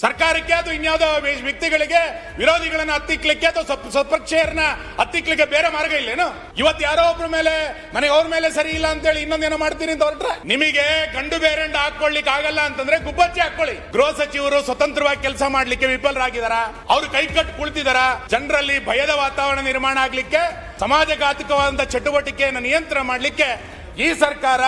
ಸರ್ಕಾರಕ್ಕೆ ಅದು ಇನ್ಯಾವುದೋ ವ್ಯಕ್ತಿಗಳಿಗೆ ವಿರೋಧಿಗಳನ್ನ ಹತ್ತಿಕ್ಲಿಕ್ಕೆ ಅಥವಾ ಸತ್ಪಕ್ಷೆಯರನ್ನ ಹತ್ತಿಕ್ಲಿಕ್ಕೆ ಬೇರೆ ಮಾರ್ಗ ಇಲ್ಲೇನು? ಇವತ್ತು ಯಾರೋ ಒಬ್ಬರ ಮೇಲೆ ನನಗೆ ಅವ್ರ ಮೇಲೆ ಸರಿ ಇಲ್ಲ ಅಂತೇಳಿ ಇನ್ನೊಂದೇನೋ ಮಾಡ್ತೀನಿ ಅಂತ ಹೊರಟ್ರೆ? ನಿಮಗೆ ಗಂಡು ಬೇರೆ ಹಾಕೊಳ್ಳಿಕ್ ಆಗಲ್ಲ ಅಂತಂದ್ರೆ ಗುಬ್ಬಚ್ಚಿ ಹಾಕೊಳ್ಳಿ ಗೃಹ ಸಚಿವರು ಸ್ವತಂತ್ರವಾಗಿ ಕೆಲಸ ಮಾಡ್ಲಿಕ್ಕೆ ವಿಫಲರಾಗಿದಾರ. ಅವ್ರು ಕೈಕಟ್ಟು ಕುಳಿತಿದಾರ. ಜನರಲ್ಲಿ ಭಯದ ವಾತಾವರಣ ನಿರ್ಮಾಣ ಆಗ್ಲಿಕ್ಕೆ ಸಮಾಜಘಾತಕವಾದಂತಹ ಚಟುವಟಿಕೆಯನ್ನು ನಿಯಂತ್ರಣ ಮಾಡ್ಲಿಕ್ಕೆ ಈ ಸರ್ಕಾರ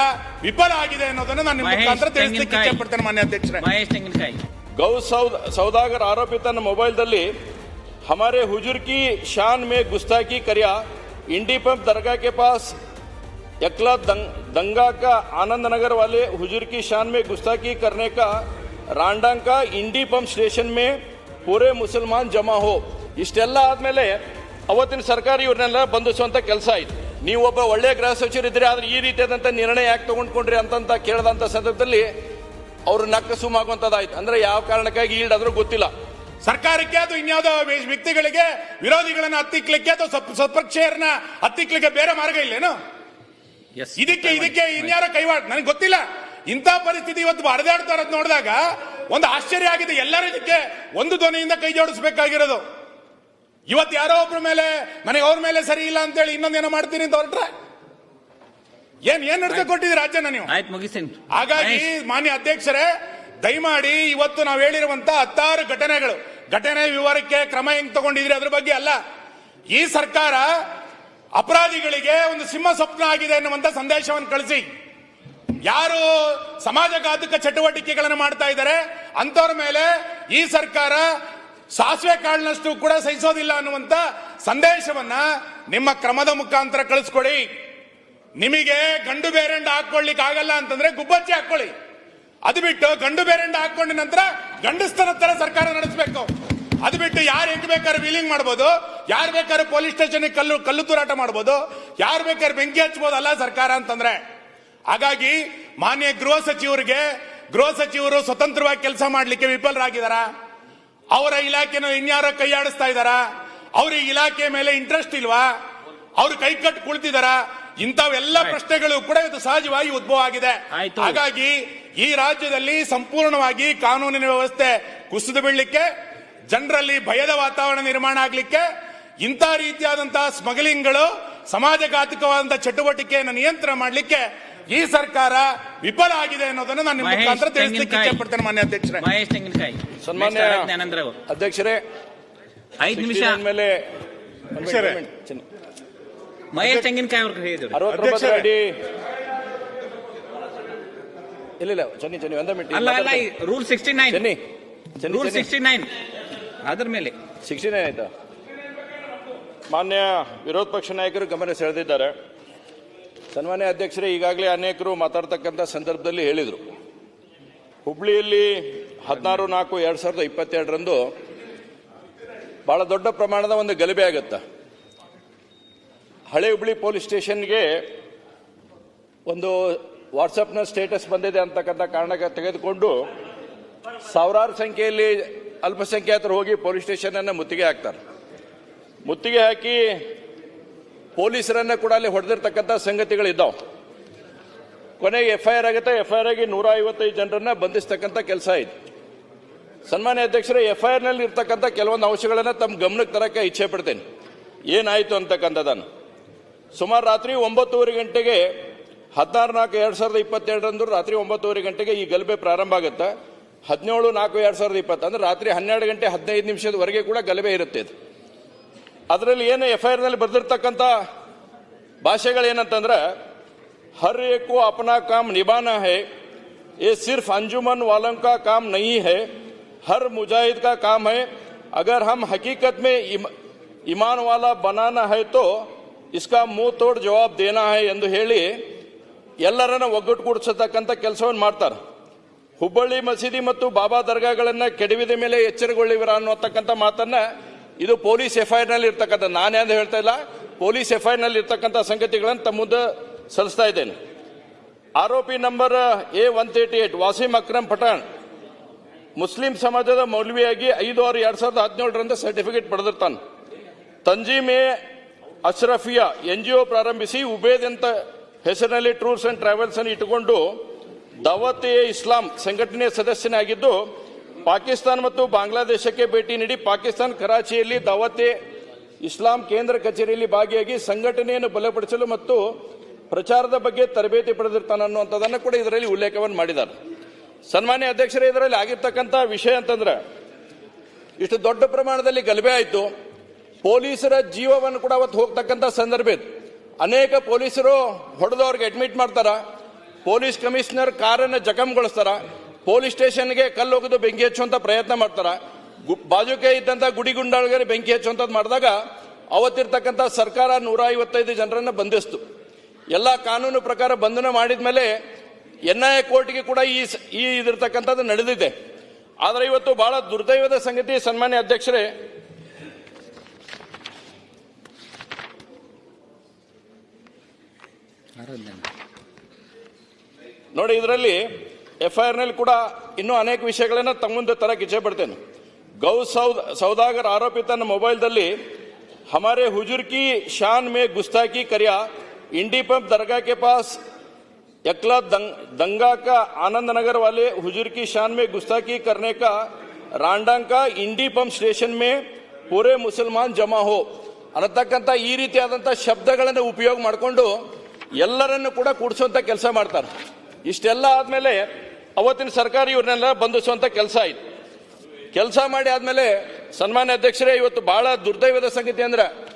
ವಿಫಲ ಆಗಿದೆ ಅನ್ನೋದನ್ನು ನಾನು ಮುಖಾಂತರ ತಿಳಿಸ್ಲಿಕ್ಕೆ ಇಷ್ಟಪಡ್ತೇನೆ ಮಾನ್ಯ ಅಧ್ಯಕ್ಷರೇ. ಮಹೇಶ್ ತೆಂಗಿನಕಾಯಿ. गौ सौद सौदागर आरोपी ತನ್ನ ಮೊಬೈಲ್ದಲ್ಲಿ हमारे हुजूर की शान में गुस्ताखी करिया इंडी पंप दरगाह के पास यकला दंग, दंगा का आनंद नगर वाले हुजूर की शान में गुस्ताखी करने का रांडांग का इंडी पंप स्टेशन में पूरे ಮುಸಲ್ಮಾನ್ ಜಮಾ ಹೋ ಇಷ್ಟೆಲ್ಲ ಆದಮೇಲೆ ಅವತ್ತಿನ ಸರ್ಕಾರ ಇವ್ರನ್ನೆಲ್ಲ ಬಂಧಿಸುವಂಥ ಕೆಲಸ ಆಯ್ತು ನೀವು ಒಬ್ಬ ಒಳ್ಳೆಯ ಗೃಹ ಸಚಿವರಿದ್ದೀರಿ ಆದರೆ ಈ ರೀತಿಯಾದಂಥ ನಿರ್ಣಯ ಯಾಕೆ ತಗೊಂಡ್ಕೊಂಡ್ರಿ ಅಂತಂತ ಕೇಳಿದಂಥ ಸಂದರ್ಭದಲ್ಲಿ ಅವರು ನಕ್ಕ ಸುಮಾಗುವಂಥದ್ದಾಯ್ತು ಅಂದ್ರೆ ಯಾವ ಕಾರಣಕ್ಕಾಗಿ ಈಲ್ಡ್ ಆದ್ರೂ ಗೊತ್ತಿಲ್ಲ. ಸರ್ಕಾರಕ್ಕೆ ಅದು ಇನ್ಯಾವುದೋ ವ್ಯಕ್ತಿಗಳಿಗೆ ವಿರೋಧಿಗಳನ್ನ ಹತ್ತಿಕ್ಲಿಕ್ಕೆ ಅಥವಾ ಸಪ್- ಸಪಕ್ಷೇಯರನ್ನ ಹತ್ತಿಕ್ಲಿಕ್ಕೆ ಬೇರೆ ಮಾರ್ಗ ಇಲ್ಲೇನು? ಇದಕ್ಕೆ ಇದಕ್ಕೆ ಇನ್ಯಾರ ಕೈವಾಡ ನನಗೆ ಗೊತ್ತಿಲ್ಲ. ಇಂಥ ಪರಿಸ್ಥಿತಿ ಇವತ್ತು ಹರಿದಾಡ್ತಾ ಇರೋದು ನೋಡಿದಾಗ ಒಂದು ಆಶ್ಚರ್ಯ ಆಗಿದೆ. ಎಲ್ಲರೂ ಇದಕ್ಕೆ ಒಂದು ಧ್ವನಿಯಿಂದ ಕೈ ಜೋಡಿಸಬೇಕಾಗಿರೋದು. ಇವತ್ತು ಯಾರೋ ಒಬ್ಬರ ಮೇಲೆ ನನಗೆ ಅವ್ರ ಮೇಲೆ ಸರಿ ಇಲ್ಲ ಅಂತೇಳಿ ಇನ್ನೊಂದೇನೋ ಮಾಡ್ತೀನಿ ಅಂತ ಹೊರಟ್ರೆ? ಏನ್ ಏನ್ ಅರ್ಥ ಕೊಟ್ಟಿದ್ದೀರಿ ರಾಜ್ಯನ ನೀವು? ಆಯ್ತು ಮುಗಿಸ್ತೀನಿ ಹಾಗಾಗಿ ಮಾನ್ಯ ಅಧ್ಯಕ್ಷರೇ ದಯಮಾಡಿ ಇವತ್ತು ನಾವು ಹೇಳಿರುವಂತ ಹತ್ತಾರು ಘಟನೆಗಳು. ಘಟನೆ ವಿವರಕ್ಕೆ ಕ್ರಮ ಹೆಂಗ್ ತಗೊಂಡಿದ್ರಿ ಅದ್ರ ಬಗ್ಗೆ ಅಲ್ಲ. ಈ ಸರ್ಕಾರ ಅಪರಾಧಿಗಳಿಗೆ ಒಂದು ಸಿಂಹ ಸ್ವಪ್ನ ಆಗಿದೆ ಎನ್ನುವಂತ ಸಂದೇಶವನ್ನು ಕಳಿಸಿ. ಯಾರು ಸಮಾಜಘಾತಕ ಚಟುವಟಿಕೆಗಳನ್ನು ಮಾಡ್ತಾ ಇದ್ದಾರೆ ಅಂತವ್ರ ಮೇಲೆ ಈ ಸರ್ಕಾರ ಸಾಸಿವೆ ಕಾಳಿನಷ್ಟು ಕೂಡ ಸಹಿಸೋದಿಲ್ಲ ಅನ್ನುವಂತ ಸಂದೇಶವನ್ನ ನಿಮ್ಮ ಕ್ರಮದ ಮುಖಾಂತರ ಕಳಿಸ್ಕೊಡಿ. ನಿಮಗೆ ಗಂಡು ಬೇರೆಂಡ್ ಹಾಕೊಳ್ಳಿಕ್ ಆಗಲ್ಲ ಅಂತಂದ್ರೆ ಗುಬ್ಬಚ್ಚಿ ಹಾಕೊಳ್ಳಿ ಅದು ಬಿಟ್ಟು ಗಂಡು ಬೇರೆಂಡ್ ಹಾಕೊಂಡ ನಂತರ ಗಂಡಸ್ತನ ತರ ಸರ್ಕಾರ ನಡೆಸಬೇಕು. ಅದು ಬಿಟ್ಟು ಯಾರು ಹೆಂಗ್ ಬೇಕಾದ್ರೆ ವೀಲಿಂಗ್ ಮಾಡ್ಬೋದು. ಯಾರು ಬೇಕಾದ್ರೆ ಪೊಲೀಸ್ ಸ್ಟೇಷನ್ ಕಲ್ಲು ಕಲ್ಲು ತೂರಾಟ ಮಾಡ್ಬೋದು. ಯಾರು ಬೇಕಾದ್ರೆ ಬೆಂಕಿ ಹಚ್ಬೋದಲ್ಲ ಸರ್ಕಾರ ಅಂತಂದ್ರೆ. ಹಾಗಾಗಿ ಮಾನ್ಯ ಗೃಹ ಸಚಿವರಿಗೆ, ಗೃಹ ಸಚಿವರು ಸ್ವತಂತ್ರವಾಗಿ ಕೆಲಸ ಮಾಡ್ಲಿಕ್ಕೆ ವಿಫಲರಾಗಿದಾರ. ಅವರ ಇಲಾಖೆನ ಇನ್ಯಾರ ಕೈಯಾಡಿಸ್ತಾ ಇದಾರ. ಅವ್ರಿಗೆ ಇಲಾಖೆ ಮೇಲೆ ಇಂಟ್ರೆಸ್ಟ್ ಇಲ್ವಾ? ಅವ್ರು ಕೈ ಕಟ್ಟು ಕುಳಿತಿದಾರ. ಇಂಥವೆಲ್ಲ ಪ್ರಶ್ನೆಗಳು ಕೂಡ ಇದು ಸಹಜವಾಗಿ ಉದ್ಭವ ಆಗಿದೆ. ಹಾಗಾಗಿ ಈ ರಾಜ್ಯದಲ್ಲಿ ಸಂಪೂರ್ಣವಾಗಿ ಕಾನೂನಿನ ವ್ಯವಸ್ಥೆ ಕುಸಿದು ಬೀಳಲಿಕ್ಕೆ ಜನರಲ್ಲಿ ಭಯದ ವಾತಾವರಣ ನಿರ್ಮಾಣ ಆಗ್ಲಿಕ್ಕೆ ಇಂಥ ರೀತಿಯಾದಂತಹ ಸ್ಮಗ್ಲಿಂಗ್ಗಳು ಸಮಾಜಘಾತಕವಾದಂತಹ ಚಟುವಟಿಕೆಯನ್ನು ನಿಯಂತ್ರಣ ಮಾಡಲಿಕ್ಕೆ ಈ ಸರ್ಕಾರ ವಿಫಲ ಆಗಿದೆ ಅನ್ನೋದನ್ನು ನಾನು ನಿಮ್ಮ ಮುಖಾಂತರ ತಿಳಿಸಲಿಕ್ಕೆ ಇಷ್ಟಪಡ್ತೇನೆ ಮಾನ್ಯ ಅಧ್ಯಕ್ಷರೇ. ಮಹೇಶ್ ತೆಂಗಿನಕಾಯಿ. ಸನ್ಮಾನ್ಯ Next ಜ್ಞಾನೇಂದ್ರ ಅವರು ಅಧ್ಯಕ್ಷರೇ ಐದು ನಿಮಿಷ. 69 ಮೇಲೆ. ಮಹೇಶ್ ತೆಂಗಿನಕಾಯಿ ಅವ್ರಿಗೆ ಹೇಳಿದ್ರು ಅಡಿ. ಇಲ್ಲ ಇಲ್ಲ ಚನ್ನಿ ಚನ್ನಿ ಒಂದೇ ಮಿನಿಟ್ ಅಲ್ಲ ಅಲ್ಲ rule sixty nine Channi Channi rule sixty nine ಅದ್ರ ಮೇಲೆ. ಸಿಕ್ಸ್ಟಿ ನೈನ್ ಆಯ್ತಾ? ಮಾನ್ಯ ವಿರೋಧ ಪಕ್ಷ ನಾಯಕರು ಗಮನ ಸೆಳೆದಿದ್ದಾರೆ. ಸನ್ಮಾನ್ಯ ಅಧ್ಯಕ್ಷರೇ ಈಗಾಗಲೇ ಅನೇಕರು ಮಾತಾಡ್ತಕ್ಕಂಥ ಸಂದರ್ಭದಲ್ಲಿ ಹೇಳಿದರು. ಹುಬ್ಳಿಯಲ್ಲಿ ಹದಿನಾರು ನಾಲ್ಕು ಎರಡು ಸಾವಿರದ ಇಪ್ಪತ್ತೆರಡರಂದು ಭಾಳ ದೊಡ್ಡ ಪ್ರಮಾಣದ ಒಂದು ಗಲಭೆ ಆಗುತ್ತೆ. ಹಳೆ ಹುಬ್ಳಿ ಪೊಲೀಸ್ ಸ್ಟೇಷನ್ಗೆ ಒಂದು ವಾಟ್ಸಪ್ನ ಸ್ಟೇಟಸ್ ಬಂದಿದೆ ಅಂತಕ್ಕಂಥ ಕಾರಣಕ್ಕೆ ತೆಗೆದುಕೊಂಡು ಸಾವಿರಾರು ಸಂಖ್ಯೆಯಲ್ಲಿ ಅಲ್ಪಸಂಖ್ಯಾತರು ಹೋಗಿ ಪೊಲೀಸ್ ಸ್ಟೇಷನ್ ಅನ್ನ ಮುತ್ತಿಗೆ ಹಾಕ್ತಾರೆ. ಮುತ್ತಿಗೆ ಹಾಕಿ ಪೊಲೀಸರನ್ನು ಕೂಡ ಅಲ್ಲಿ ಹೊಡೆದಿರ್ತಕ್ಕಂಥ ಸಂಗತಿಗಳಿದ್ದಾವೆ. ಕೊನೆಗೆ ಎಫ್ ಐ ಆರ್ ಆಗುತ್ತೆ ಎಫ್ ಐ ಆರ್ ಆಗಿ ನೂರ ಐವತ್ತೈದು ಜನರನ್ನ ಬಂಧಿಸ್ತಕ್ಕಂಥ ಕೆಲಸ ಆಯ್ತು ಸನ್ಮಾನ್ಯ ಅಧ್ಯಕ್ಷರೇ ಎಫ್ ಐ ಆರ್ನಲ್ಲಿ ಇರ್ತಕ್ಕಂಥ ಕೆಲವೊಂದು ಅಂಶಗಳನ್ನ ತಮ್ಮ ಗಮನಕ್ಕೆ ತರಕ್ಕೆ ಇಚ್ಛೆ ಪಡ್ತೇನೆ. ಏನಾಯ್ತು ಅಂತಕ್ಕಂಥದ್ದನ್ನು. ಸುಮಾರು ರಾತ್ರಿ ಒಂಬತ್ತುವರೆ ಗಂಟೆಗೆ ಹದಿನಾರು ನಾಲ್ಕು ಎರಡು ಸಾವಿರದ ಇಪ್ಪತ್ತೆರಡರಂದು ರಾತ್ರಿ ಒಂಬತ್ತುವರೆ ಗಂಟೆಗೆ ಈ ಗಲಭೆ ಪ್ರಾರಂಭ ಆಗುತ್ತೆ. ಹದಿನೇಳು ನಾಲ್ಕು ಎರಡು ಸಾವಿರದ ಇಪ್ಪತ್ತು, ಅಂದರೆ ರಾತ್ರಿ ಹನ್ನೆರಡು ಗಂಟೆ ಹದಿನೈದು ನಿಮಿಷದವರೆಗೆ ಕೂಡ ಗಲಭೆ ಇರುತ್ತೆ ಇದು. ಅದರಲ್ಲಿ ಏನು ಎಫ್ ಐ ಆರ್ನಲ್ಲಿ ಬರೆದಿರ್ತಕ್ಕಂಥ ಭಾಷೆಗಳೇನಂತಂದ್ರೆ, ಹರ್ ಏಕು ಅಪನಾ ಕಾಮ್ ನಿಭಾನಾ ಹೇ, ಎ ಸಿರ್ಫ್ ಅಂಜುಮನ್ ವಾಲಂ ಕಾ ಕಾಮ್ ನಹಿ ಹೇ, ಹರ್ ಮುಜಾಹಿದ್ ಕಾ ಕಾಮ್ ಹೇ, ಅಗರ್ ಹಮ್ ಹಕೀಕತ್ ಮೇ ಇಮಾನ್ ವಾಲಾ ಬನಾನಾ ಹೈ, ತೋ ಇಸ್ಕಾ ಮೂತೋಡ್ ಜವಾಬ್ ದೇನಾ ಹೈ ಎಂದು ಹೇಳಿ ಎಲ್ಲರನ್ನ ಒಗ್ಗಟ್ಟುಗೂಡಿಸತಕ್ಕಂಥ ಕೆಲಸವನ್ನು ಮಾಡ್ತಾರೆ. ಹುಬ್ಬಳ್ಳಿ ಮಸೀದಿ ಮತ್ತು ಬಾಬಾ ದರ್ಗಾಗಳನ್ನು ಕೆಡವಿದ ಮೇಲೆ ಎಚ್ಚರಗೊಳ್ಳಿವಿರ ಅನ್ನೋತಕ್ಕಂಥ ಮಾತನ್ನ ಇದು ಪೊಲೀಸ್ ಎಫ್ಐಆರ್ನಲ್ಲಿ ಇರ್ತಕ್ಕಂಥ ನಾನು ಎಂದು ಹೇಳ್ತಾ ಇಲ್ಲ, ಪೊಲೀಸ್ ಎಫ್ಐಆರ್ನಲ್ಲಿ ಇರ್ತಕ್ಕಂಥ ಸಂಗತಿಗಳನ್ನು ತಮ್ಮ ಮುಂದೆ ಸಲ್ಲಿಸ್ತಾ ಇದ್ದೇನೆ. ಆರೋಪಿ number A one thirty eight Wasim Akram Pathan. Muslim ಸಮಾಜದ ಮೌಲ್ವಿಯಾಗಿ ಐದು ಆರು ಎರಡು ಸಾವಿರದ ಹದಿನೇಳರಿಂದ certificate ಪಡೆದಿರ್ತಾನೆ. Tanzeeme Ashrafiya N G O ಪ್ರಾರಂಭಿಸಿ ಉಬೇದ್ ಅಂತ ಹೆಸರಿನಲ್ಲಿ ಟೂರ್ಸ್ ಅಂಡ್ ಟ್ರಾವೆಲ್ಸ್ ಅನ್ನು ಇಟ್ಟುಕೊಂಡು ದಾವತ್ ಎ ಇಸ್ಲಾಂ ಸಂಘಟನೆಯ ಸದಸ್ಯನಾಗಿದ್ದು, ಪಾಕಿಸ್ತಾನ ಮತ್ತು ಬಾಂಗ್ಲಾದೇಶಕ್ಕೆ ಭೇಟಿ ನೀಡಿ ಪಾಕಿಸ್ತಾನ ಕರಾಚಿಯಲ್ಲಿ ದಾವತೆ ಇಸ್ಲಾಂ ಕೇಂದ್ರ ಕಚೇರಿಯಲ್ಲಿ ಭಾಗಿಯಾಗಿ ಸಂಘಟನೆಯನ್ನು ಬಲಪಡಿಸಲು ಮತ್ತು ಪ್ರಚಾರದ ಬಗ್ಗೆ ತರಬೇತಿ ಪಡೆದಿರ್ತಾನೆ ಅನ್ನುವಂಥದ್ದನ್ನು ಕೂಡ ಇದರಲ್ಲಿ ಉಲ್ಲೇಖವನ್ನು ಮಾಡಿದ್ದಾರೆ. ಸನ್ಮಾನ್ಯ ಅಧ್ಯಕ್ಷರೇ, ಇದರಲ್ಲಿ ಆಗಿರ್ತಕ್ಕಂಥ ವಿಷಯ ಅಂತಂದ್ರೆ, ಇಷ್ಟು ದೊಡ್ಡ ಪ್ರಮಾಣದಲ್ಲಿ ಗಲಭೆ ಆಯಿತು. ಪೊಲೀಸರ ಜೀವವನ್ನು ಕೂಡ ಅವತ್ತು ಹೋಗ್ತಕ್ಕಂಥ ಸಂದರ್ಭ ಇತ್ತು. ಅನೇಕ ಪೊಲೀಸರು ಹೊಡೆದವ್ರಿಗೆ ಅಡ್ಮಿಟ್ ಮಾಡ್ತಾರ. ಪೊಲೀಸ್ ಕಮಿಷನರ್ ಕಾರನ್ನು ಜಖಂಗೊಳಿಸ್ತಾರ. ಪೊಲೀಸ್ ಸ್ಟೇಷನ್ಗೆ ಕಲ್ಲು ಹೋಗೋದು ಬೆಂಕಿ ಹಚ್ಚುವಂಥ ಪ್ರಯತ್ನ ಮಾಡ್ತಾರ. ಬಾಜುಕೆ ಇದ್ದಂಥ ಗುಡಿ ಗುಂಡಾಳಿಗೆ ಬೆಂಕಿ ಹಚ್ಚುವಂಥದ್ದು ಮಾಡಿದಾಗ ಅವತ್ತಿರ್ತಕ್ಕಂಥ ಸರ್ಕಾರ ನೂರ ಐವತ್ತೈದು ಜನರನ್ನು ಬಂಧಿಸ್ತು. ಎಲ್ಲ ಕಾನೂನು ಪ್ರಕಾರ ಬಂಧನ ಮಾಡಿದ ಮೇಲೆ ಎನ್ ಐ ಎ ಕೋರ್ಟ್ಗೆ ಕೂಡ ಈ ಈ ಇದಿರ್ತಕ್ಕಂಥದ್ದು ನಡೆದಿದೆ. ಆದರೆ ಇವತ್ತು ಬಹಳ ದುರ್ದೈವದ ಸಂಗತಿ ಸನ್ಮಾನ್ಯ ಅಧ್ಯಕ್ಷರೇ ನೋಡಿ ಇದರಲ್ಲಿ ಎಫ್ ಐ ನಲ್ಲಿ ಕೂಡ ಇನ್ನೂ ಅನೇಕ ವಿಷಯಗಳನ್ನ ತಮ್ಮ ಮುಂದೆ ತರಕ್ಕೆ ಇಚ್ಛೆ ಪಡ್ತೇನೆ ಗೌ ಸೌದ್ ಸೌದಾಗರ್ ಆರೋಪಿ ತನ್ನ ಮೊಬೈಲ್ದಲ್ಲಿ हमारे हुजूर की शान में गुस्ताखी करिया इंडी पंप दरगाह के पास यकला दंग, दंगा का आनंद नगर वाले हुजूर की शान में गुस्ताखी करने का रांडांग का इंडी पंप स्टेशन में पूरे ಮುಸಲ್ಮಾನ್ ಜಮಾ ಹೋ ಅನ್ನತಕ್ಕಂಥ ಈ ರೀತಿಯಾದಂಥ ಶಬ್ದಗಳನ್ನು ಉಪಯೋಗ ಮಾಡಿಕೊಂಡು ಎಲ್ಲರನ್ನು ಕೂಡ ಕೂಡಿಸುವಂತ ಕೆಲಸ ಮಾಡ್ತಾರೆ. ಇಷ್ಟೆಲ್ಲ ಆದಮೇಲೆ ಅವತ್ತಿನ ಸರ್ಕಾರ ಇವ್ರನ್ನೆಲ್ಲ ಬಂಧಿಸುವಂಥ ಕೆಲಸ ಆಯ್ತು. ಕೆಲಸ ಮಾಡಿ ಆದಮೇಲೆ ಸನ್ಮಾನ್ಯ ಅಧ್ಯಕ್ಷರೇ, ಇವತ್ತು ಬಹಳ ದುರ್ದೈವದ ಸಂಗತಿ ಅಂದ್ರೆ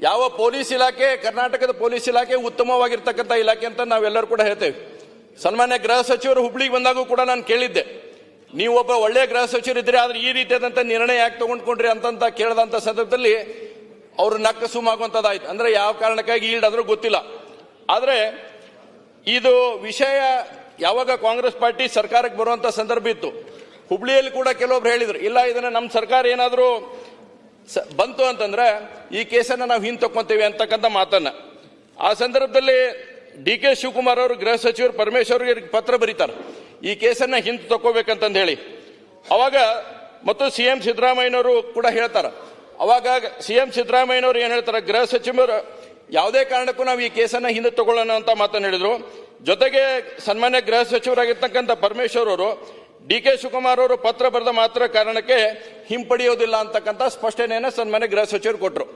ಯಾವ ಪೊಲೀಸ್ ಇಲಾಖೆ, ಕರ್ನಾಟಕದ ಪೊಲೀಸ್ ಇಲಾಖೆ ಉತ್ತಮವಾಗಿರ್ತಕ್ಕಂಥ ಇಲಾಖೆ ಅಂತ ನಾವೆಲ್ಲರೂ ಕೂಡ ಹೇಳ್ತೇವೆ. ಸನ್ಮಾನ್ಯ ಗೃಹ ಸಚಿವರು ಹುಬ್ಳಿಗೆ ಬಂದಾಗೂ ಕೂಡ ನಾನು ಕೇಳಿದ್ದೆ. ನೀವು ಒಬ್ಬ ಒಳ್ಳೆಯ ಗೃಹ ಸಚಿವರು ಇದ್ರೆ ಆದ್ರೆ ಈ ರೀತಿಯಾದಂಥ ನಿರ್ಣಯ ಯಾಕೆ ತಗೊಂಡ್ಕೊಂಡ್ರಿ ಅಂತಂತ ಕೇಳಿದಂಥ ಸಂದರ್ಭದಲ್ಲಿ ಅವರು ನಕ್ಕ ಸುಮಾಗುವಂಥದ್ದಾಯ್ತು ಅಂದ್ರೆ ಯಾವ ಕಾರಣಕ್ಕಾಗಿ ಈಲ್ಡ್ ಗೊತ್ತಿಲ್ಲ. ಆದ್ರೆ ಇದು ವಿಷಯ ಯಾವಾಗ ಕಾಂಗ್ರೆಸ್ ಪಾರ್ಟಿ ಸರ್ಕಾರಕ್ಕೆ ಬರುವಂತ ಸಂದರ್ಭ ಇತ್ತು. ಹುಬ್ಳಿಯಲ್ಲಿ ಕೂಡ ಕೆಲವೊಬ್ರು ಹೇಳಿದ್ರು, ಇಲ್ಲ, ಇದನ್ನ ನಮ್ಮ ಸರ್ಕಾರ ಏನಾದರೂ ಬಂತು ಅಂತಂದ್ರೆ ಈ ಕೇಸನ್ನ ನಾವು ಹಿಂದೆ ತಕ್ಕೊಂತೀವಿ ಅಂತಕ್ಕಂಥ ಮಾತನ್ನ. ಆ ಸಂದರ್ಭದಲ್ಲಿ ಡಿ ಕೆ ಶಿವಕುಮಾರ್ ಅವರು ಗೃಹ ಸಚಿವರು ಪರಮೇಶ್ವರ್ ಪತ್ರ ಬರೀತಾರೆ. ಈ ಕೇಸನ್ನ ಹಿಂದೆ ತಕ್ಕೋಬೇಕಂತಂದು ಹೇಳಿ. ಅವಾಗ ಮತ್ತು ಸಿ ಎಂ ಸಿದ್ದರಾಮಯ್ಯನವರು ಕೂಡ ಹೇಳ್ತಾರೆ. ಅವಾಗ ಸಿ ಎಂ ಸಿದ್ದರಾಮಯ್ಯನವರು ಏನು ಹೇಳ್ತಾರೆ, ಗೃಹ ಸಚಿವರು ಯಾವುದೇ ಕಾರಣಕ್ಕೂ ನಾವು ಈ ಕೇಸನ್ನು ಹಿಂದೆ ತಗೊಳ್ಳೋಣ ಅಂತ ಮಾತನ್ನು ಹೇಳಿದ್ರು. ಜೊತೆಗೆ ಸನ್ಮಾನ್ಯ ಗೃಹ ಸಚಿವರಾಗಿರ್ತಕ್ಕಂಥ ಪರಮೇಶ್ವರ್ ಅವರು ಡಿ ಕೆ ಶಿವಕುಮಾರ್ ಅವರು ಪತ್ರ ಬರೆದ ಮಾತ್ರ ಕಾರಣಕ್ಕೆ ಹಿಂಪಡೆಯೋದಿಲ್ಲ ಅಂತಕ್ಕಂಥ ಸ್ಪಷ್ಟನೆಯನ್ನು ಸನ್ಮಾನ್ಯ ಗೃಹ ಸಚಿವರು ಕೊಟ್ಟರು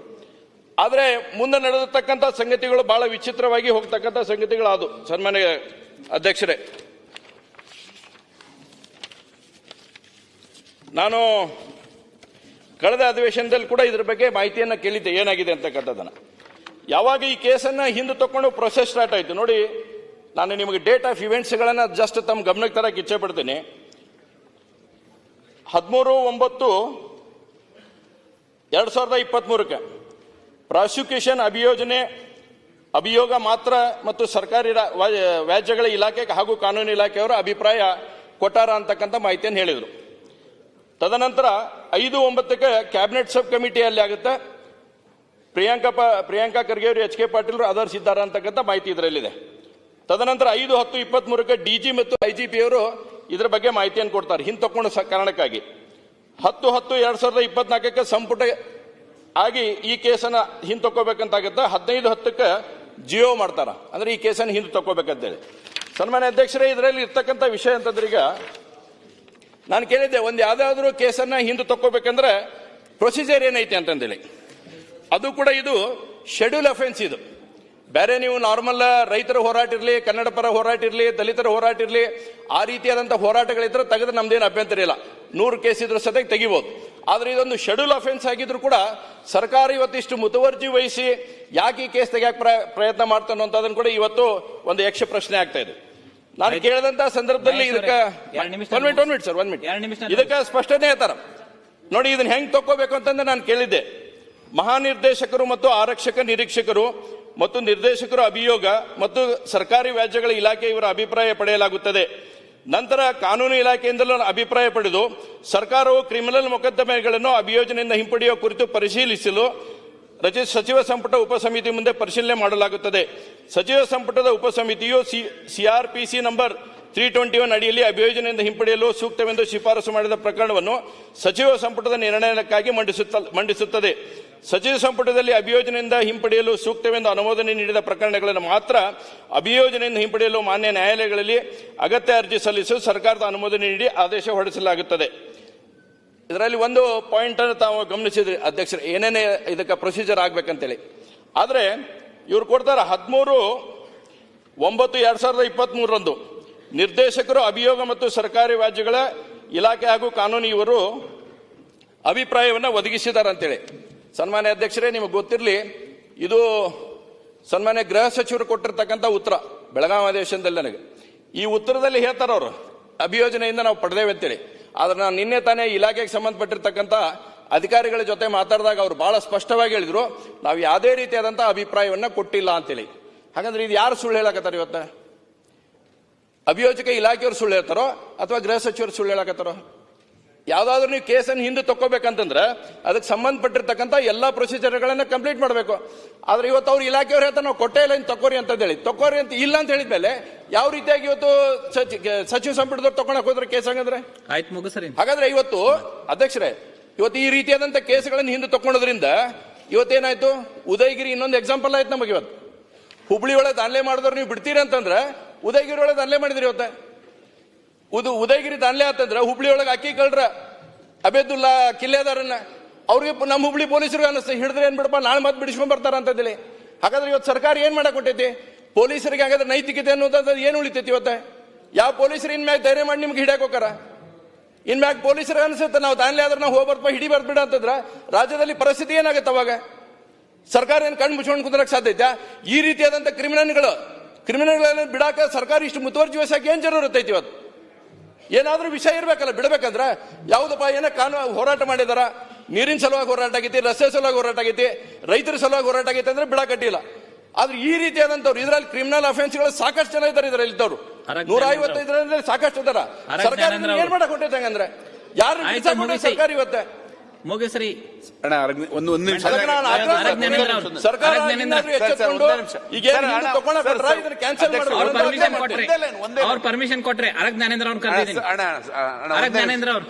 ಆದರೆ ಮುಂದೆ ನಡೆದಿರ್ತಕ್ಕಂಥ ಸಂಗತಿಗಳು ಬಹಳ ವಿಚಿತ್ರವಾಗಿ ಹೋಗ್ತಕ್ಕಂಥ ಸಂಗತಿಗಳಾದು ಸನ್ಮಾನ್ಯ ಅಧ್ಯಕ್ಷರೇ. ನಾನು ಕಳೆದ ಅಧಿವೇಶನದಲ್ಲಿ ಕೂಡ ಇದ್ರ ಬಗ್ಗೆ ಮಾಹಿತಿಯನ್ನು ಕೇಳಿದ್ದೆ. ಏನಾಗಿದೆ ಅಂತಕ್ಕಂಥದ್ದನ್ನ. ಯಾವಾಗ ಈ ಕೇಸನ್ನ ಹಿಂದೆ ತಕೊಂಡು ಪ್ರೊಸೆಸ್ ಸ್ಟಾರ್ಟ್ ಆಯ್ತು ನೋಡಿ, ನಾನು ನಿಮಗೆ ಡೇಟ್ ಆಫ್ ಇವೆಂಟ್ಸ್ಗಳನ್ನು ಜಸ್ಟ್ ತಮ್ಮ ಗಮನಕ್ಕೆ ತರಕ್ಕೆ ಇಚ್ಛೆ ಪಡ್ತೀನಿ. ಹದಿಮೂರು, ಒಂಬತ್ತು, ಎರಡು ಸಾವಿರದ ಇಪ್ಪತ್ಮೂರಕ್ಕೆ ಪ್ರಾಸಿಕ್ಯೂಷನ್ ಅಭಿಯೋಜನೆ, ಅಭಿಯೋಗ ಮಾತ್ರ ಮತ್ತು ಸರ್ಕಾರಿ ವ್ಯಾಜ್ಯಗಳ ಇಲಾಖೆ ಹಾಗೂ ಕಾನೂನು ಇಲಾಖೆಯವರ ಅಭಿಪ್ರಾಯ ಕೊಟ್ಟಾರ ಅಂತಕ್ಕಂಥ ಮಾಹಿತಿಯನ್ನು ಹೇಳಿದರು. ತದನಂತರ ಐದು, ಒಂಬತ್ತಕ್ಕೆ ಕ್ಯಾಬಿನೆಟ್ ಸಬ್ ಕಮಿಟಿಯಲ್ಲಿ ಆಗುತ್ತೆ. ಪ್ರಿಯಾಂಕಾ ಪ್ರಿಯಾಂಕಾ ಖರ್ಗೆ ಅವರು ಎಚ್ ಕೆ ಪಾಟೀಲ್ ಅದರ್ಸ್ ಇದ್ದಾರೆ ಅಂತಕ್ಕಂಥ ಮಾಹಿತಿ ಇದರಲ್ಲಿದೆ. ತದನಂತರ ಐದು ಹತ್ತು ಇಪ್ಪತ್ಮೂರಕ್ಕೆ ಡಿ ಜಿ ಮತ್ತು ಐ ಜಿ ಪಿ ಅವರು ಇದರ ಬಗ್ಗೆ ಮಾಹಿತಿಯನ್ನು ಕೊಡ್ತಾರೆ. ಹಿಂದೆ ತಕ್ಕೊಂಡು ಕಾರಣಕ್ಕಾಗಿ. ಹತ್ತು ಹತ್ತು ಎರಡು ಸಾವಿರದ ಇಪ್ಪತ್ನಾಲ್ಕಕ್ಕೆ ಸಂಪುಟ ಆಗಿ ಈ ಕೇಸನ್ನ ಹಿಂದೆ ತಕ್ಕೋಬೇಕಂತಾಗುತ್ತೆ ಹದಿನೈದು ಹತ್ತಕ್ಕೆ ಜಿಯೋ ಮಾಡ್ತಾರ. ಅಂದ್ರೆ ಈ ಕೇಸನ್ನು ಹಿಂದೆ ತಕ್ಕೋಬೇಕಂತೇಳಿ. ಸನ್ಮಾನ್ಯ ಅಧ್ಯಕ್ಷರೇ, ಇದರಲ್ಲಿ ಇರ್ತಕ್ಕಂಥ ವಿಷಯ ಅಂತಂದ್ರೆ ಈಗ ನಾನು ಕೇಳಿದ್ದೆ, ಒಂದು ಯಾವುದಾದ್ರೂ ಕೇಸನ್ನು ಹಿಂದೆ ತಕ್ಕೋಬೇಕಂದ್ರೆ ಪ್ರೊಸೀಜರ್ ಏನೈತೆ ಅಂತಂದೇಳಿ. ಅದು ಕೂಡ ಇದು ಶೆಡ್ಯೂಲ್ ಅಫೆನ್ಸ್ ಇದು. ಬೇರೆ ನೀವು ನಾರ್ಮಲ್ ರೈತರ ಹೋರಾಟ ಇರಲಿ ಕನ್ನಡ ಪರ ಹೋರಾಟ ಇರಲಿ ದಲಿತರ ಹೋರಾಟ ಇರಲಿ ಆ ರೀತಿಯಾದಂಥ ಹೋರಾಟಗಳಿದ್ರೆ ತೆಗೆದ್ರೆ ನಮ್ದೇನು ಅಭ್ಯಂತರ ಇಲ್ಲ. ನೂರು ಕೇಸ್ ಇದ್ರ ಸತೆಗೆ ತೆಗಿಬೋದು. ಆದ್ರೆ ಇದೊಂದು ಶೆಡ್ಯೂಲ್ ಅಫೆನ್ಸ್ ಆಗಿದ್ರು ಕೂಡ ಸರ್ಕಾರ ಇವತ್ತಿಷ್ಟು ಮುತುವರ್ಜಿ ವಹಿಸಿ ಯಾಕೆ ಈ ಕೇಸ್ ತೆಗಿಯಕ್ಕೆ ಪ್ರ- ಪ್ರಯತ್ನ ಮಾಡ್ತಾನೋ ಅಂತದನ್ನು ಕೂಡ ಇವತ್ತು ಒಂದು ಯಕ್ಷ ಪ್ರಶ್ನೆ ಆಗ್ತಾ ಇದೆ. ನಾನು ಕೇಳಿದಂತ ಸಂದರ್ಭದಲ್ಲಿ ಇದಕ್ಕೆ one minute one minute sir one minute ಇದಕ್ಕೆ ಸ್ಪಷ್ಟನೆ ಹೇಳ್ತಾರ ನೋಡಿ ಇದನ್ನ ಹೆಂಗ್ ತಕ್ಕೋಬೇಕು ಅಂತಂದ್ರೆ ನಾನು ಕೇಳಿದ್ದೆ. ಮಹಾನಿರ್ದೇಶಕರು ಮತ್ತು ಆರಕ್ಷಕ ನಿರೀಕ್ಷಕರು ಮತ್ತು ನಿರ್ದೇಶಕರು ಅಭಿಯೋಗ ಮತ್ತು ಸರ್ಕಾರಿ ವ್ಯಾಜ್ಯಗಳ ಇಲಾಖೆ ಇವರ ಅಭಿಪ್ರಾಯ ಪಡೆಯಲಾಗುತ್ತದೆ. ನಂತರ ಕಾನೂನು ಇಲಾಖೆಯಿಂದಲೂ ಅಭಿಪ್ರಾಯ ಪಡೆದು ಸರ್ಕಾರವು ಕ್ರಿಮಿನಲ್ ಮೊಕದ್ದಮೆಗಳನ್ನು ಅಭಿಯೋಜನೆಯಿಂದ ಹಿಂಪಡೆಯುವ ಕುರಿತು ಪರಿಶೀಲಿಸಲು ರಚಿ, ಸಚಿವ ಸಂಪುಟ ಉಪಸಮಿತಿ ಮುಂದೆ ಪರಿಶೀಲನೆ ಮಾಡಲಾಗುತ್ತದೆ. ಸಚಿವ ಸಂಪುಟದ ಉಪಸಮಿತಿಯು CrPC number three twenty one ಅಡಿಯಲ್ಲಿ ಅಭಿಯೋಜನೆಯಿಂದ ಹಿಂಪಡೆಯಲು ಸೂಕ್ತವೆಂದು ಶಿಫಾರಸು ಮಾಡಿದ ಪ್ರಕರಣವನ್ನು ಸಚಿವ ಸಂಪುಟದ ನಿರ್ಣಯಕ್ಕಾಗಿ ಮಂಡಿಸುತ್ತ, ಮಂಡಿಸುತ್ತದೆ. ಸಚಿವ ಸಂಪುಟದಲ್ಲಿ ಅಭಿಯೋಜನೆಯಿಂದ ಹಿಂಪಡೆಯಲು ಸೂಕ್ತವೆಂದು ಅನುಮೋದನೆ ನೀಡಿದ ಪ್ರಕರಣಗಳನ್ನು ಮಾತ್ರ ಅಭಿಯೋಜನೆಯಿಂದ ಹಿಂಪಡೆಯಲು ಮಾನ್ಯ ನ್ಯಾಯಾಲಯಗಳಲ್ಲಿ ಅಗತ್ಯ ಅರ್ಜಿ ಸಲ್ಲಿಸಲು ಸರ್ಕಾರದ ಅನುಮೋದನೆ ನೀಡಿ ಆದೇಶ ಹೊರಡಿಸಲಾಗುತ್ತದೆ. ಇದರಲ್ಲಿ ಒಂದು ಪಾಯಿಂಟ್ ಅನ್ನು ತಾವು ಗಮನಿಸಿದ್ರಿ, ಅಧ್ಯಕ್ಷರು. ಏನೇನೇ ಇದಕ್ಕೆ ಪ್ರೊಸೀಜರ್ ಆಗ್ಬೇಕಂತೇಳಿ. ಆದರೆ ಇವ್ರು ಕೊಡ್ತಾರೆ ಹದಿಮೂರು ಒಂಬತ್ತು ಎರಡು ಸಾವಿರದ ಇಪ್ಪತ್ತ್ ಮೂರರಂದು ನಿರ್ದೇಶಕರು, ಅಭಿಯೋಗ ಮತ್ತು ಸರ್ಕಾರಿ ವ್ಯಾಜ್ಯಗಳ ಇಲಾಖೆ ಹಾಗೂ ಕಾನೂನು ಇವರು ಅಭಿಪ್ರಾಯವನ್ನು ಒದಗಿಸಿದ್ದಾರೆ ಅಂತೇಳಿ ಸನ್ಮಾನ್ಯ ಅಧ್ಯಕ್ಷರೇ, ನಿಮಗೆ ಗೊತ್ತಿರಲಿ, ಇದು ಸನ್ಮಾನ್ಯ ಗೃಹ ಸಚಿವರು ಕೊಟ್ಟಿರ್ತಕ್ಕಂಥ ಉತ್ತರ ಬೆಳಗಾವಿ ಅಧಿವೇಶನದಲ್ಲಿ ನನಗೆ. ಈ ಉತ್ತರದಲ್ಲಿ ಹೇಳ್ತಾರೆ ಅವರು, ಅಭಿಯೋಜನೆಯಿಂದ ನಾವು ಪಡೆದೇವೆ ಅಂತೇಳಿ. ಆದರೆ ನಾನು ನಿನ್ನೆ ತಾನೇ ಇಲಾಖೆಗೆ ಸಂಬಂಧಪಟ್ಟಿರ್ತಕ್ಕಂಥ ಅಧಿಕಾರಿಗಳ ಜೊತೆ ಮಾತಾಡಿದಾಗ ಅವರು ಬಹಳ ಸ್ಪಷ್ಟವಾಗಿ ಹೇಳಿದರು, ನಾವು ಯಾವುದೇ ರೀತಿಯಾದಂಥ ಅಭಿಪ್ರಾಯವನ್ನು ಕೊಟ್ಟಿಲ್ಲ ಅಂತೇಳಿ. ಹಾಗಂದ್ರೆ ಇದು ಯಾರು ಸುಳ್ಳು ಹೇಳಕತ್ತಾರೆ ಇವತ್ತ? ಅಭಿಯೋಜಕ ಇಲಾಖೆಯವರು ಸುಳ್ಳು ಹೇಳ್ತಾರೋ ಅಥವಾ ಗೃಹ ಸಚಿವರು ಸುಳ್ಳು ಹೇಳಕತ್ತಾರೋ? ಯಾವುದಾದ್ರೂ ನೀವು ಕೇಸನ್ನು ಹಿಂದೆ ತಕ್ಕೋಬೇಕಂತಂದ್ರೆ ಅದಕ್ಕೆ ಸಂಬಂಧಪಟ್ಟಿರ್ತಕ್ಕಂಥ ಎಲ್ಲ ಪ್ರೊಸೀಜರ್ಗಳನ್ನು ಕಂಪ್ಲೀಟ್ ಮಾಡಬೇಕು. ಆದ್ರೆ ಇವತ್ತು ಅವ್ರು ಇಲಾಖೆಯವ್ರು ಹೇಳ್ತಾರೆ ನಾವು ಕೊಟ್ಟೇ ಇಲ್ಲ ಇನ್ನು ತಕೋರಿ ಅಂತ ಹೇಳಿ. ತಕೋರಿ ಅಂತ ಇಲ್ಲ ಅಂತ ಹೇಳಿದ ಮೇಲೆ ಯಾವ ರೀತಿಯಾಗಿ ಇವತ್ತು ಸಚಿ- ಸಚಿವ ಸಂಪುಟದವ್ರು ತಗೊಳಕ್ ಹೋದ್ರೆ ಕೇಸ್ ಹಂಗಂದ್ರೆ? ಆಯ್ತು ಮುಗಿಸ್ರಿ ಹಾಗಾದ್ರೆ ಇವತ್ತು ಅಧ್ಯಕ್ಷರೇ ಇವತ್ತು ಈ ರೀತಿಯಾದಂತ ಕೇಸ್ಗಳನ್ನು ಹಿಂದೆ ತಕೊಂಡೋದ್ರಿಂದ ಇವತ್ತೇನಾಯ್ತು? ಉದಯಗಿರಿ ಇನ್ನೊಂದು ಎಕ್ಸಾಂಪಲ್ ಆಯ್ತು ನಮಗೆ ಇವತ್ತು. ಹುಬ್ಳಿ ಒಳಗೆ ದಾನ್ಲೆ ಮಾಡಿದವ್ರು ನೀವು ಬಿಡ್ತೀರಿ ಅಂತಂದ್ರೆ ಉದಯಗಿರಿ ಒಳಗೆ ದಾನ್ಲೆ ಮಾಡಿದ್ರಿ ಇವತ್ತ. ಉದು ಉದಯಗಿರಿ ದಾನ್ಲೆ ಅಂತಂದ್ರೆ ಹುಬ್ಳಿ ಒಳಗೆ ಅಕ್ಕಿ ಕಳ್ರ, ಅಬೇದುಲ್ಲಾ ಕಿಲ್ಲೆದಾರನ್ನ, ಅವ್ರಿಗೆ ನಮ್ಮ ಹುಬ್ಳಿ ಪೊಲೀಸರು ಅನಿಸ್ತು, ಹಿಡಿದ್ರೆ ಏನ್ ಬಿಡಪ್ಪ, ನಾಳೆ ಮತ್ತೆ ಬಿಡಿಸ್ಕೊಂಡ್ ಬರ್ತಾರ ಅಂತಂದೇಳಿ. ಹಾಗಾದ್ರೆ ಇವತ್ತು ಸರ್ಕಾರ ಏನ್ ಮಾಡಕ್ ಕೊಟ್ಟೈತಿ ಪೊಲೀಸರಿಗೆ ಹಾಗಾದ್ರೆ ನೈತಿಕತೆ ಅನ್ನೋದ್ ಏನು ಉಳಿತೈತಿ ಇವತ್ತ? ಯಾವ ಪೊಲೀಸರು ಇನ್ಮ್ಯಾಗ ಧೈರ್ಯ ಮಾಡಿ ನಿಮ್ಗೆ ಹಿಡಿಯಕ್ ಹೋಗಾರ ಇನ್ಮ್ಯಾಗ ಪೊಲೀಸರಿಗೆ ಅನ್ಸುತ್ತೆ ನಾವು ದಾನ್ಲೆ ಆದ್ರೆ ನಾವು ಹೋಗ್ಬಾರ್ದಪ್ಪ ಹಿಡಿ ಬರ್ಬಿಡ ಅಂತಂದ್ರ ರಾಜ್ಯದಲ್ಲಿ ಪರಿಸ್ಥಿತಿ ಏನಾಗುತ್ತೆ ಅವಾಗ? ಸರ್ಕಾರ ಏನು ಕಣ್ಣು ಮುಚ್ಕೊಂಡು ಕುಂದ್ರಕ್ಕೆ ಸಾಧ್ಯ ಈ ರೀತಿಯಾದಂತ ಕ್ರಿಮಿನಲ್ಗಳು ಕ್ರಿಮಿನಲ್ಗಳನ್ನ ಬಿಡಾಕ ಸರ್ಕಾರ ಇಷ್ಟು ಮುತುವರ್ಜಿ ವಹಿಸಕ್ಕೆ ಏನ್ ಜರೂರತ್ ಐತಿ ಇವತ್ತು? ಏನಾದ್ರೂ ವಿಷಯ ಇರ್ಬೇಕಲ್ಲ ಬಿಡಬೇಕಂದ್ರೆ ಯಾವ್ದಪ್ಪ ಏನೋ ಕಾನೂನು ಹೋರಾಟ ಮಾಡಿದಾರ ನೀರಿನ ಸಲುವಾಗಿ ಹೋರಾಟ ಆಗೈತಿ ರಸ್ತೆ ಸಲುವಾಗಿ ಹೋರಾಟ ಆಗೈತಿ ರೈತರ ಸಲುವಾಗಿ ಹೋರಾಟ ಆಗೈತಿ ಅಂದ್ರೆ ಬಿಡಕಟ್ಟಿಲ್ಲ ಆದ್ರೆ ಈ ರೀತಿಯಾದಂತವ್ರು ಇದರಲ್ಲಿ ಕ್ರಿಮಿನಲ್ ಅಫೆನ್ಸ್ಗಳು ಸಾಕಷ್ಟು ಜನ ಇದ್ದಾರೆ ಇದರಲ್ಲಿ ಇದ್ದವರು. ನೂರ ಐವತ್ತೈದರಲ್ಲಿ ಸಾಕಷ್ಟು ಇದಾರ. ಸರ್ಕಾರ ಏನ್ ಮಾಡಕ್ ಹೊಟ್ಟೈತಂಗಂದ್ರೆ ಯಾರು. ಸರ್ಕಾರ ಇವತ್ತೆ? ಮುಗಿಸ್ರಿ ಅಣ್ಣ ಒಂದು ಒಂದು ನಿಮಿಷ. ಸರ್ಕಾರ ಪರ್ಮಿಷನ್ ಕೊಟ್ರೆ. ಅರಗ್ ಜ್ಞಾನೇಂದ್ರ ಅವ್ರು ಕರೆದಿದ್ದೀನಿ. ಅಣ್ಣ, ಅಣ್ಣ, ಅರಗ್ ಜ್ಞಾನೇಂದ್ರ ಅವ್ರು.